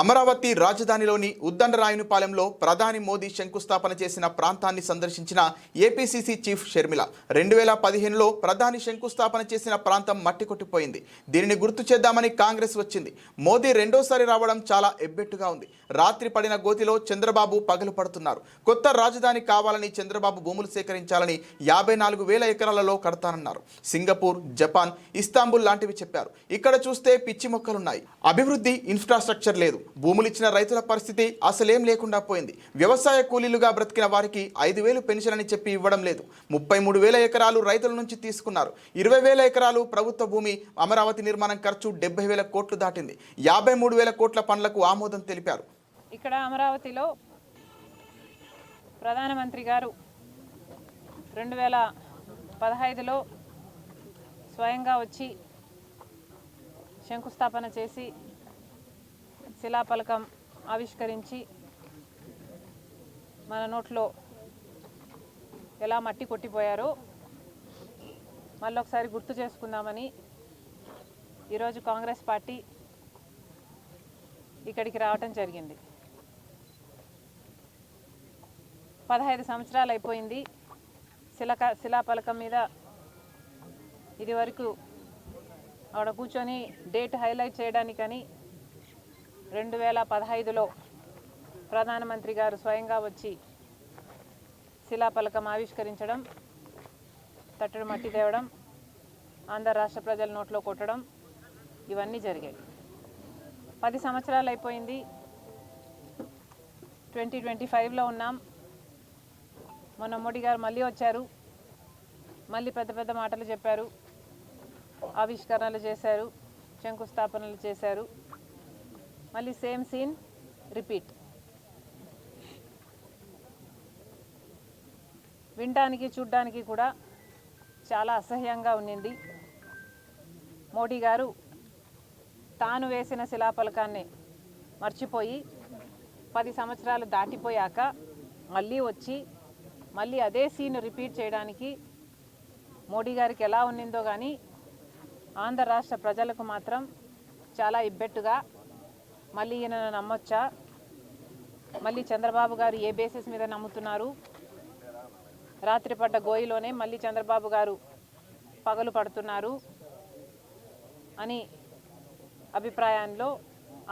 అమరావతి రాజధానిలోని ఉద్దండరాయునిపాలెంలో ప్రధాని మోదీ శంకుస్థాపన చేసిన ప్రాంతాన్ని సందర్శించిన ఏపీసీసీ చీఫ్ షర్మిల రెండు వేల పదిహేనులో ప్రధాని శంకుస్థాపన చేసిన ప్రాంతం మట్టి కొట్టిపోయింది దీనిని గుర్తు చేద్దామని కాంగ్రెస్ వచ్చింది. మోదీ రెండోసారి రావడం చాలా ఎబ్బెట్టుగా ఉంది. రాత్రి పడిన గోతిలో చంద్రబాబు పగలు పడుతున్నారు. కొత్త రాజధాని కావాలని చంద్రబాబు భూములు సేకరించాలని యాభై నాలుగు వేల ఎకరాలలో కడతానన్నారు. సింగపూర్ జపాన్ ఇస్తాంబుల్ లాంటివి చెప్పారు. ఇక్కడ చూస్తే పిచ్చి మొక్కలున్నాయి. అభివృద్ధి ఇన్ఫ్రాస్ట్రక్చర్ లేదు. భూములు ఇచ్చిన రైతుల పరిస్థితి అసలేం లేకుండా పోయింది. వ్యవసాయ కూలీలుగా బ్రతికిన వారికి ఐదు వేలు పెన్షన్ అని చెప్పి ఇవ్వడం లేదు. ముప్పై మూడు వేల ఎకరాలు రైతుల నుంచి తీసుకున్నారు. ఇరవై వేల ఎకరాలు ప్రభుత్వ భూమి అమరావతి నిర్మాణం ఖర్చు డెబ్బై వేల కోట్లు దాటింది. యాభై మూడు వేల కోట్ల పనులకు ఆమోదం తెలిపారు. ఇక్కడ అమరావతిలో ప్రధానమంత్రి గారు రెండు వేల పదహైదులో స్వయంగా వచ్చి శంకుస్థాపన చేసి శిలాఫలకం ఆవిష్కరించి మన నోట్లో ఎలా మట్టి కొట్టిపోయారో మళ్ళొకసారి గుర్తు చేసుకుందామని ఈరోజు కాంగ్రెస్ పార్టీ ఇక్కడికి రావటం జరిగింది. పదహైదు సంవత్సరాలు అయిపోయింది శిలక శిలాఫలకం మీద ఇది వరకు ఆవిడ కూర్చొని డేట్ హైలైట్ చేయడానికని రెండు వేల పదహైదులో ప్రధానమంత్రి గారు స్వయంగా వచ్చి శిలాఫలకం ఆవిష్కరించడం తట్టడు మట్టి తేవడం ఆంధ్ర రాష్ట్ర ప్రజల నోట్లో కొట్టడం ఇవన్నీ జరిగాయి. పది సంవత్సరాలు అయిపోయింది. ట్వంటీ ట్వంటీ ఫైవ్లో ఉన్నాం. మొన్న మోడీ గారు మళ్ళీ వచ్చారు. మళ్ళీ పెద్ద పెద్ద మాటలు చెప్పారు. ఆవిష్కరణలు చేశారు. శంకుస్థాపనలు చేశారు. మళ్ళీ సేమ్ సీన్ రిపీట్. వినడానికి చూడ్డానికి కూడా చాలా అసహ్యంగా ఉన్నింది మోడీ గారు తాను వేసిన శిలాఫలకాన్ని మర్చిపోయి పది సంవత్సరాలు దాటిపోయాక మళ్ళీ వచ్చి మళ్ళీ అదే సీన్ రిపీట్ చేయడానికి మోడీ గారికి ఎలా ఉన్నిందో కానీ ఆంధ్ర రాష్ట్ర ప్రజలకు మాత్రం చాలా ఇబ్బెట్టుగా మళ్ళీ ఈయన నమ్మొచ్చా? మళ్ళీ చంద్రబాబు గారు ఏ బేసిస్ మీద నమ్ముతున్నారు? రాత్రి పడ్డ గోయిలోనే మళ్ళీ చంద్రబాబు గారు పగలు పడుతున్నారు అని అభిప్రాయంలో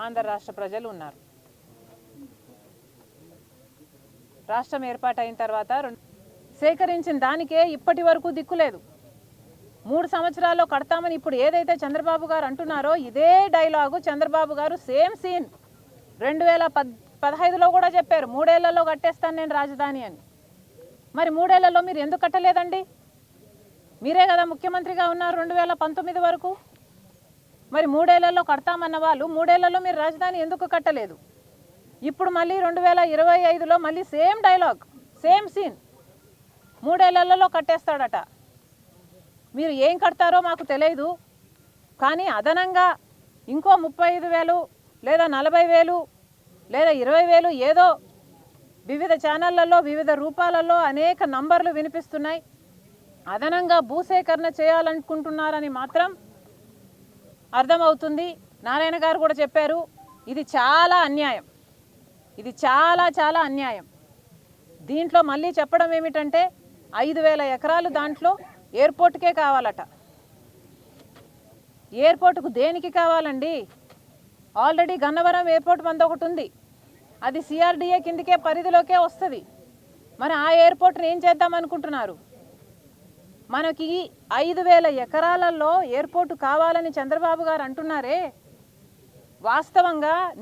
ఆంధ్ర రాష్ట్ర ప్రజలు ఉన్నారు. రాష్ట్రం ఏర్పాటైన తర్వాత సేకరించిన దానికే ఇప్పటి వరకు దిక్కులేదు మూడు సంవత్సరాల్లో కడతామని ఇప్పుడు ఏదైతే చంద్రబాబు గారు అంటున్నారో ఇదే డైలాగు చంద్రబాబు గారు సేమ్ సీన్. రెండు వేల పద్ పదహైదులో కూడా చెప్పారు మూడేళ్ళలో కట్టేస్తాను నేను రాజధాని అని. మరి మూడేళ్ళలో మీరు ఎందుకు కట్టలేదండి? మీరే కదా ముఖ్యమంత్రిగా ఉన్నారు రెండు వేల పంతొమ్మిది వరకు. మరి మూడేళ్ళలో కడతామన్న వాళ్ళు మూడేళ్ళలో మీరు రాజధాని ఎందుకు కట్టలేదు? ఇప్పుడు మళ్ళీ రెండు వేల ఇరవై ఐదులో మళ్ళీ సేమ్ డైలాగ్ సేమ్ సీన్. మూడేళ్ళలో కట్టేస్తాడట. మీరు ఏం కడతారో మాకు తెలియదు కానీ అదనంగా ఇంకో ముప్పై ఐదు వేలు లేదా నలభై వేలు లేదా ఇరవై వేలు ఏదో వివిధ ఛానళ్ళలో వివిధ రూపాలలో అనేక నంబర్లు వినిపిస్తున్నాయి. అదనంగా భూసేకరణ చేయాలనుకుంటున్నారని మాత్రం అర్థమవుతుంది. నారాయణ గారు కూడా చెప్పారు ఇది చాలా అన్యాయం. ఇది చాలా చాలా అన్యాయం. దీంట్లో మళ్ళీ చెప్పడం ఏమిటంటే ఐదు వేల ఎకరాలు దాంట్లో ఎయిర్పోర్ట్కే కావాలట. ఎయిర్పోర్ట్కు దేనికి కావాలండి? ఆల్రెడీ గన్నవరం ఎయిర్పోర్ట్ మంది ఒకటి ఉంది. అది సిఆర్డిఏ కిందకే పరిధిలోకే వస్తుంది. మరి ఆ ఎయిర్పోర్ట్ని ఏం చేద్దాం అనుకుంటున్నారు? మనకి ఐదు వేల ఎకరాలలో ఎయిర్పోర్ట్ కావాలని చంద్రబాబు గారు అంటున్నారే. వాస్తవంగా